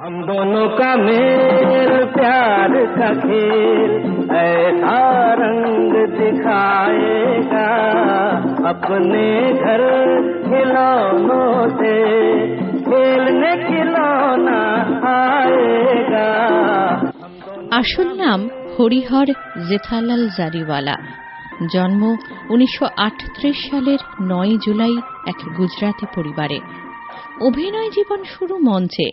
हम दोनों का मेल प्यार का खेल ऐसा रंग दिखाएगा अपने घर खिलौनों से खेलने खिलौना आएगा আসল নাম হরিহর জেঠালাল জারিওয়ালা জন্ম উনিশশো সালের নয় জুলাই এক গুজরাতি পরিবারে অভিনয় জীবন শুরু মঞ্চে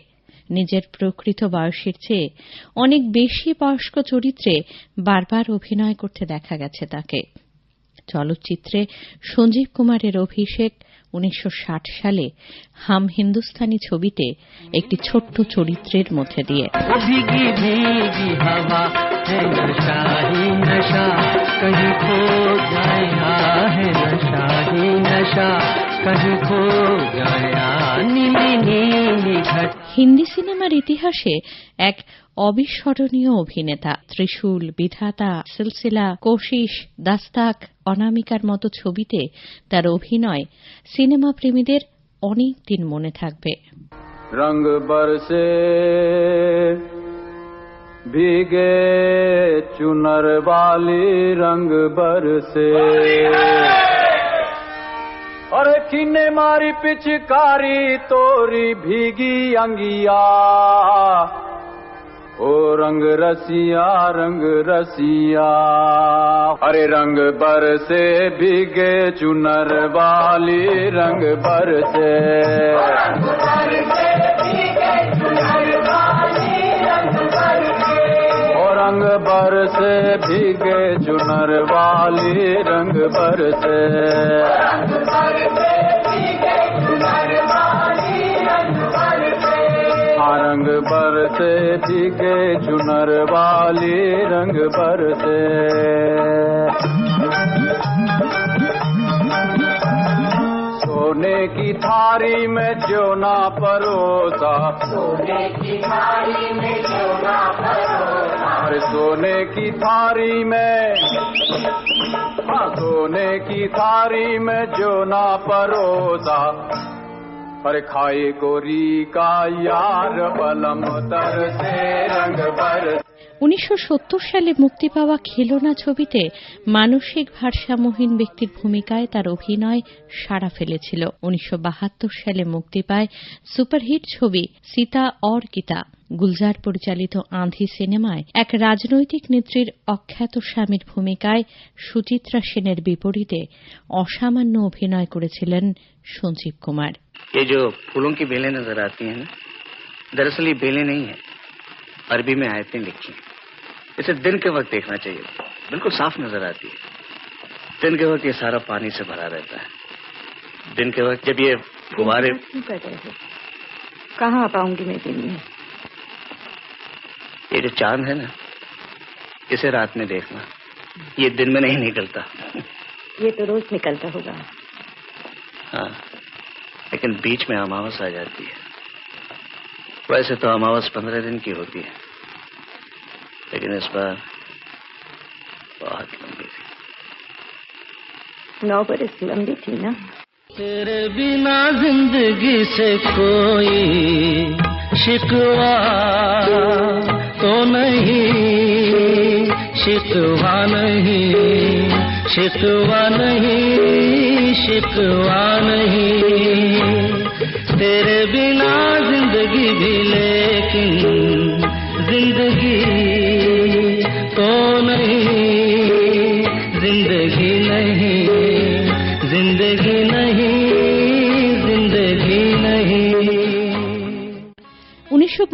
নিজের প্রকৃত বয়সের চেয়ে অনেক বেশি বয়স্ক চরিত্রে বারবার অভিনয় করতে দেখা গেছে তাকে। চলচ্চিত্রে সঞ্জীব কুমারের অভিষেক উনিশশো ষাট সালে হাম হিন্দুস্তানি ছবিতে একটি ছোট্ট চরিত্রের মধ্যে দিয়ে। কহি হিন্দি সিনেমার ইতিহাসে এক অবিস্মরণীয় অভিনেতা, ত্রিশূল বিধাতা, সিলসিলা কোশিশ দাস্তাক অনামিকার মতো ছবিতে তার অভিনয় সিনেমা প্রেমীদের অনেক দিন মনে থাকবে। রঙ বরসে, ভিগে চুনর বালি রঙ বরসে। किन्ने मारी पिचकारी तोरी भीगी अंगिया। ओ रंग रसिया रंग रसिया। अरे रंग बर से भीगे चुनर वाली, रंग बरसे से। रंग बर से भीगे चुनर वाली, रंग बरसे हाँ रंग बरसे भीगे चुनर वाली रंग बरसे। सोने की थारी में जो ना परोसा अरे सोने की थारी में हाँ, सोने की थारी में जो ना परोसा अरे खाए गोरी का यार बलम तर से रंग बर উনিশশো সালে মুক্তি পাওয়া খেলনা ছবিতে মানসিক ভারসাম্যহীন ব্যক্তির ভূমিকায় তার অভিনয় সাড়া ফেলেছিল উনিশশো সালে মুক্তি পায় সুপারহিট ছবি সীতা অর গীতা গুলজার পরিচালিত আঁধি সিনেমায় এক রাজনৈতিক নেত্রীর অখ্যাত স্বামীর ভূমিকায় সুচিত্রা সেনের বিপরীতে অসামান্য অভিনয় করেছিলেন সঞ্জীব কুমার ये जो फूलों की बेलें नज़र आती हैं ना दरअसल ये बेलें नहीं है। अरबी में आयतें लिखी हैं। इसे दिन के वक्त देखना चाहिए। बिल्कुल साफ़ नज़र आती है। दिन के वक्त ये सारा पानी से भरा रहता है। दिन के वक्त जब ये हो? कहाँ आ पाऊँगी मैं दिन में? ये जो चाँद है ना इसे रात में देखना। ये दिन में नहीं निकलता। ये तो रोज निकलता होगा। हाँ। लेकिन बीच में अमावस आ जाती है। वैसे तो अमावस पंद्रह दिन की होती है। लेकिन इस बार बहुत लंबी थी। नौ बरस लंबी थी ना। तेरे बिना ज़िंदगी से कोई शिकवा तो नहीं शिकवा नहीं। शिकवा नहीं शिकवा नहीं तेरे बिना जिंदगी भी लेकिन जिंदगी तो नहीं जिंदगी नहीं जिंदगी नहीं जिंदगी नहीं উনিশশো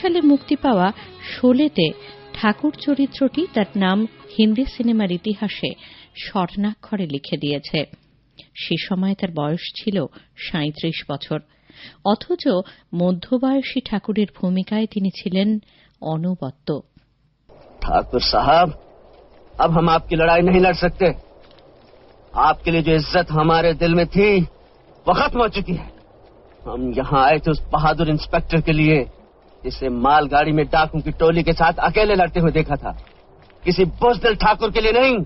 সালে মুক্তি পাওয়া শোলেতে ঠাকুর চরিত্রটি তার নাম হিন্দি সিনেমার ইতিহাসে স্বর্ণাক্ষরে লিখে দিয়েছে সে সময় তার বয়স ছিল সাঁত্রিশ বছর অথচ মধ্যবয়সী ঠাকুরের ভূমিকায় তিনি ছিলেন অনবদ্য ठाकुर साहब अब हम आपकी लड़ाई नहीं लड़ सकते आपके लिए जो इज्जत हमारे दिल में थी वो खत्म हो चुकी है हम यहाँ आए थे उस बहादुर इंस्पेक्टर के लिए जिसे मालगाड़ी में डाकू की टोली के साथ अकेले लड़ते हुए देखा था। किसी बुजदिल ठाकुर के लिए नहीं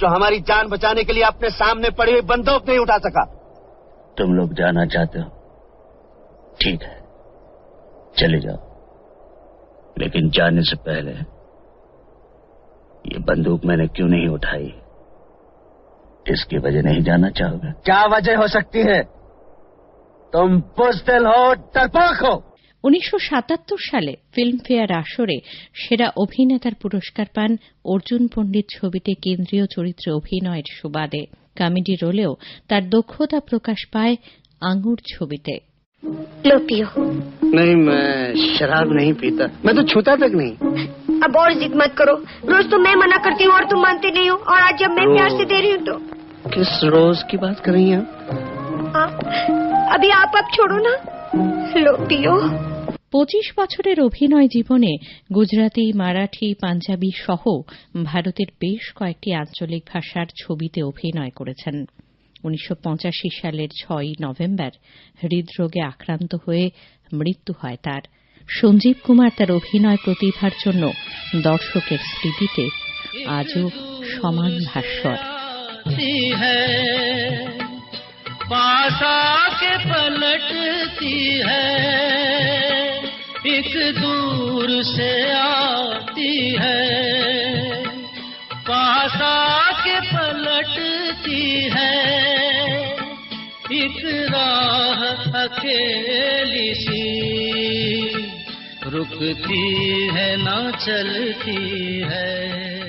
जो हमारी जान बचाने के लिए अपने सामने पड़ी हुई बंदूक नहीं उठा सका। तुम लोग जाना चाहते हो? ठीक है चले जाओ। लेकिन जाने से पहले ये बंदूक मैंने क्यों नहीं उठाई? इसकी वजह नहीं जाना चाहोगे? क्या वजह हो सकती है? तुम बुजदिल हो डरपोक हो। উনিশশো সালে ফিল্মফেয়ার আসরে সেরা অভিনেতার পুরস্কার পান অর্জুন পণ্ডিত ছবিতে কেন্দ্রীয় চরিত্রে অভিনয়ের সুবাদে কমেডি রোলেও তার দক্ষতা প্রকাশ পায় আঙুর ছবিতে लो पियो नहीं मैं शराब नहीं पीता मैं तो छूता तक नहीं अब और जिद मत करो रोज तो मैं मना करती हूँ और तुम मानते नहीं हो और आज जब मैं प्यार से दे रही हूँ तो किस रोज की बात कर रही हैं आप आप अभी आप अब छोड़ो ना लो पियो পঁচিশ বছরের অভিনয় জীবনে গুজরাটি মারাঠি পাঞ্জাবি সহ ভারতের বেশ কয়েকটি আঞ্চলিক ভাষার ছবিতে অভিনয় করেছেন উনিশশো সালের ছয়ই নভেম্বর হৃদরোগে আক্রান্ত হয়ে মৃত্যু হয় তার সঞ্জীব কুমার তার অভিনয় প্রতিভার জন্য দর্শকের স্মৃতিতে আজও সমান ভাস্বর आती है पास आके पलटती है एक दूर से आती है। पास के पलटती है। एक राह अकेली सी। रुकती है ना चलती है।